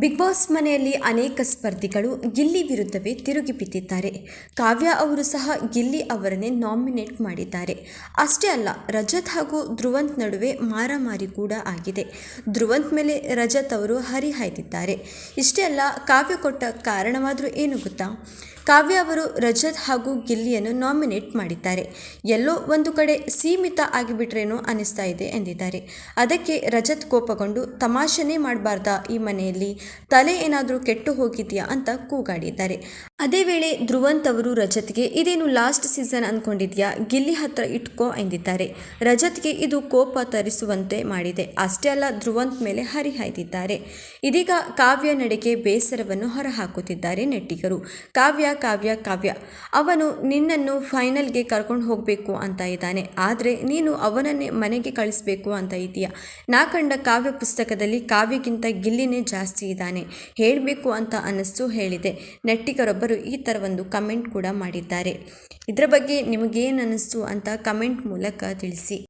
Big boss ಮನೆಯಲ್ಲಿ ಅನೇಕ ಸ್ಪರ್ಧಿಗಳು ಗಿಲ್ಲಿ ವಿರುದ್ಧವೇ ತಿರುಗಿ ಬಿದ್ದಿದ್ದಾರೆ. ಕಾವ್ಯ ಅವರು ಸಹ ಗಿಲ್ಲಿ ಅವರನ್ನೇ ನಾಮಿನೇಟ್ ಮಾಡಿದ್ದಾರೆ. ಅಷ್ಟೇ ಅಲ್ಲ, ರಜತ್ ಹಾಗೂ ಧ್ರುವಂತ್ ನಡುವೆ ಮಾರಾಮಾರಿ ಕೂಡ ಆಗಿದೆ. ಧ್ರುವಂತ್ ಮೇಲೆ ರಜತ್ ಅವರು ಹರಿಹಾಯ್ದಿದ್ದಾರೆ. ಇಷ್ಟೇ ಅಲ್ಲ, ಕಾವ್ಯ ಕೊಟ್ಟ ಕಾರಣವಾದರೂ ಏನು ಗೊತ್ತಾ? ಕಾವ್ಯ ಅವರು ರಜತ್ ಹಾಗೂ ಗಿಲ್ಲಿಯನ್ನು ನಾಮಿನೇಟ್ ಮಾಡಿದ್ದಾರೆ. ಎಲ್ಲೋ ಒಂದು ಕಡೆ ಸೀಮಿತ ಆಗಿಬಿಟ್ರೇನೋ ಅನಿಸ್ತಾ ಇದೆ ಎಂದಿದ್ದಾರೆ. ಅದಕ್ಕೆ ರಜತ್ ಕೋಪಗೊಂಡು, ತಮಾಷೆನೇ ಮಾಡಬಾರ್ದಾ ಈ ಮನೆಯಲ್ಲಿ? ತಲೆ ಏನಾದರೂ ಕೆಟ್ಟು ಹೋಗಿದೆಯಾ ಅಂತ ಕೂಗಾಡಿದ್ದಾರೆ. ಅದೇ ವೇಳೆ ಧ್ರುವಂತ್ ಅವರು ರಜತ್ಗೆ, ಇದೇನು ಲಾಸ್ಟ್ ಸೀಸನ್ ಅಂದ್ಕೊಂಡಿದ್ಯಾ ಗಿಲ್ಲಿ ಹತ್ರ ಇಟ್ಕೋ ಎಂದಿದ್ದಾರೆ. ರಜತ್ಗೆ ಇದು ಕೋಪ ತರಿಸುವಂತೆ ಮಾಡಿದೆ. ಅಷ್ಟೇ ಅಲ್ಲ, ಧ್ರುವಂತ್ ಮೇಲೆ ಹರಿಹಾಯ್ದಿದ್ದಾರೆ ಇದೀಗ ಕಾವ್ಯ ನಡೆಗೆ ಬೇಸರವನ್ನು ಹೊರಹಾಕುತ್ತಿದ್ದಾರೆ ನೆಟ್ಟಿಗರು. ಕಾವ್ಯ ಕಾವ್ಯ ಕಾವ್ಯ. ಅವನು ನಿನ್ನನ್ನು ಫೈನಲ್ಗೆ ಕರ್ಕೊಂಡು ಹೋಗಬೇಕು ಅಂತ ಇದ್ದಾನೆ. ಆದರೆ ನೀನು ಅವನನ್ನೇ ಮನೆಗೆ ಕಳಿಸ್ಬೇಕು ಅಂತ ಇದೆಯಾ ನಾ ಕಂಡ ಕಾವ್ಯ ಪುಸ್ತಕದಲ್ಲಿ ಕಾವ್ಯಕ್ಕಿಂತ ಗಿಲ್ಲಿನೇ ಜಾಸ್ತಿ ಇದ್ದಾನೆ ಹೇಳಬೇಕು ಅಂತ ಅನಿಸ್ತು ಹೇಳಿದೆ. ನೆಟ್ಟಿಗರೊಬ್ಬರು ಈ ಥರ ಒಂದು ಕಮೆಂಟ್ ಕೂಡ ಮಾಡಿದ್ದಾರೆ. ಇದರ ಬಗ್ಗೆ ನಿಮಗೇನು ಅನ್ನಿಸ್ತು ಅಂತ ಕಮೆಂಟ್ ಮೂಲಕ ತಿಳಿಸಿ.